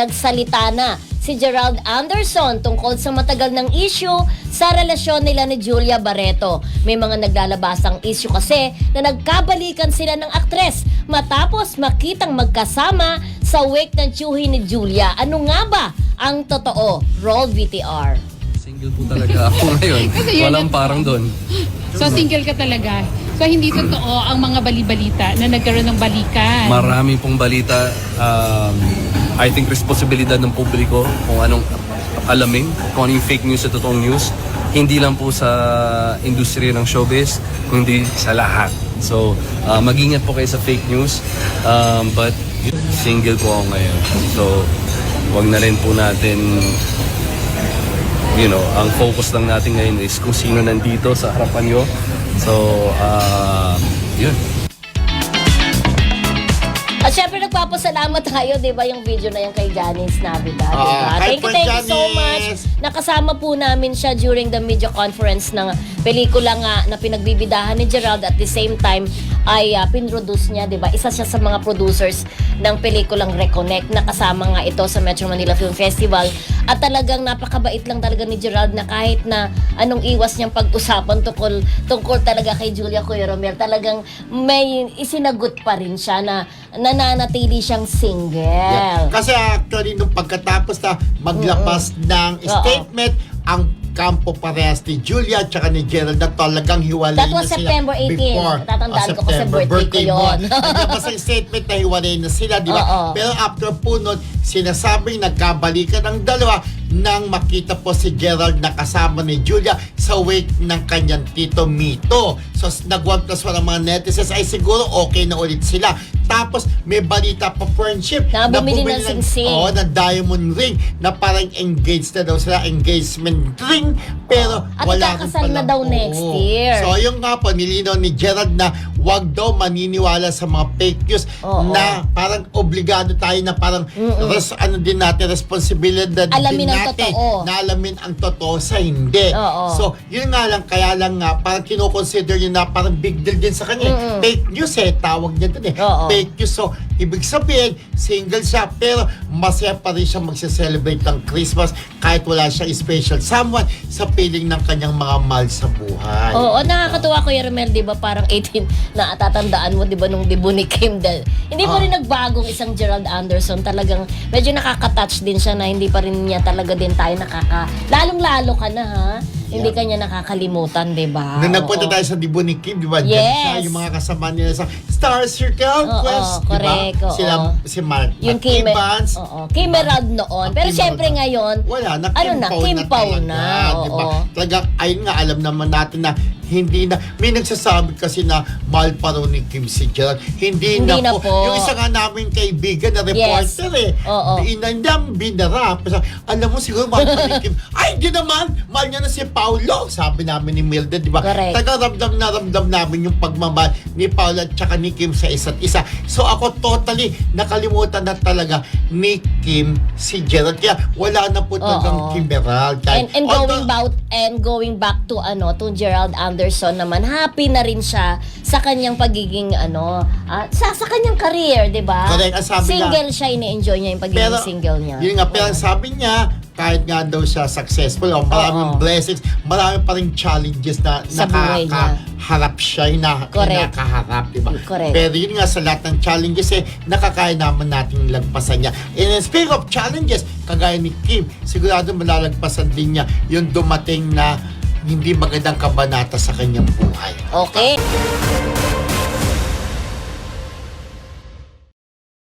nagsalita na si Gerald Anderson tungkol sa matagal ng issue sa relasyon nila ni Julia Barreto. May mga naglalabasang issue kasi na nagkabalikan sila ng aktres matapos makitang magkasama sa wake ng tiyuhi ni Julia. Ano nga ba ang totoo? Roll VTR. Single po talaga ako ngayon. Walang parang doon. So single ka talaga. So hindi totoo ang mga bali-balita na nagkaroon ng balikan. Marami pong balita. Um, I think responsibilidad ng publiko kung anong alamin, kung ano fake news at totoong news. Hindi lang po sa industriya ng showbiz, kundi sa lahat. So, uh, mag-ingat po kayo sa fake news. Um, but, single po ako ngayon. So, wag na rin po natin you know, ang focus lang natin ngayon is kung sino nandito sa harapan nyo. So, uh, yun. At syempre nagpapasalamat tayo, di ba, yung video na yan kay Janice Navida, di ba? Ah, hi thank you, po, thank you so Janice. much. Nakasama po namin siya during the media conference ng pelikula nga na pinagbibidahan ni Gerald at the same time ay uh, pinroduce niya, di ba? Isa siya sa mga producers ng pelikulang Reconnect na kasama nga ito sa Metro Manila Film Festival. At talagang napakabait lang talaga ni Gerald na kahit na anong iwas niyang pag-usapan tungkol, tungkol talaga kay Julia Kuya Romero, talagang may isinagot pa rin siya na nananatili siyang single. Yeah. Kasi actually, nung pagkatapos na maglabas ng Oo. statement, ang kampo parehas ni Julia at saka ni Gerald na talagang hiwalay That na was sila September 18. before. Natatandaan Ah, ko kasi September. birthday ko yun. Naglabas ang statement na hiwalay na sila, di ba? Oo. Pero after po nun, sinasabing nagkabalikan ang dalawa nang makita po si Gerald na kasama ni Julia sa wake ng kanyang tito Mito. So, nag-1 plus 1 ang mga netizens ay siguro okay na ulit sila. Tapos, may balita pa friendship. Na bumili ng singsing. Oo, na diamond ring na parang engaged na daw sila, engagement ring. Pero At wala ikakasal na daw next Oo. year. So, yung nga po, nilinaw ni Gerald na wag daw maniniwala sa mga fake news Oo. na parang obligado tayo na parang res, ano din natin, responsibilidad Alamin din natin totoo. na alamin ang totoo sa hindi. Oo. So, yun nga lang, kaya lang nga, parang kinoconsider yun na parang big deal din sa kanya. Mm-mm. Fake news eh, tawag niya dun eh. Oo. Fake news. So, ibig sabihin, single siya, pero masaya pa rin siya magse-celebrate ng Christmas kahit wala siyang special someone sa piling ng kanyang mga mahal sa buhay. Oo, nakakatuwa ko Romel, di ba? Parang 18 na tatandaan mo, di ba, nung debut ni Kim. Dahil, hindi pa Ah. rin nagbagong isang Gerald Anderson. Talagang medyo nakaka-touch din siya na hindi pa rin niya talaga din tayo nakaka... Lalong-lalo ka na, ha? Hindi ka niya nakakalimutan, di ba? Nung nagpunta Oo. tayo sa Dibo ni Kim, di ba? Diyan Yes. siya, yung mga kasama nila sa Star Circle Oo, Quest, di ba? correct, oo. Sila, si Mark, Yung Mark Kim, Evans. oo, Kimerald noon. Ang Pero Kim syempre ngayon, Wala na, ano na, Kim Pao talaga, na. di ba? Oo. Talagang, ayun nga, alam naman natin na hindi na, may nagsasabi kasi na mahal pa raw ni Kim si Gerald. Hindi, Hindi na na, po. po. Yung isa nga namin kaibigan na Yes. reporter eh. Oo. Inandam, binara. Sabi, Alam mo siguro mahal pa ni Kim. Ay, hindi naman. Mahal niya na si Paulo. Sabi namin ni Mildred, di ba? Taga ramdam na ramdam namin yung pagmamahal ni Paula at saka ni Kim sa isa't isa. So ako totally nakalimutan na talaga ni Kim si Gerald. Kaya wala na po talagang. Kim Gerald. And, and going back and going back to ano to Gerald Anderson naman happy na rin siya sa kanyang pagiging ano ah, sa sa kanyang career 'di ba Correct, ang sabi single siya ini-enjoy niya yung pagiging single niya Yun nga, pero ang sabi niya, kahit nga daw siya successful, o maraming Oo. blessings, marami pa rin challenges na Sa nakakaharap siya, hina, Correct. hinakaharap, di ba? Correct. Pero yun nga, sa lahat ng challenges, eh, nakakaya naman natin lagpasan niya. And speaking of challenges, kagaya ni Kim, sigurado malalagpasan din niya yung dumating na hindi magandang kabanata sa kanyang buhay. okay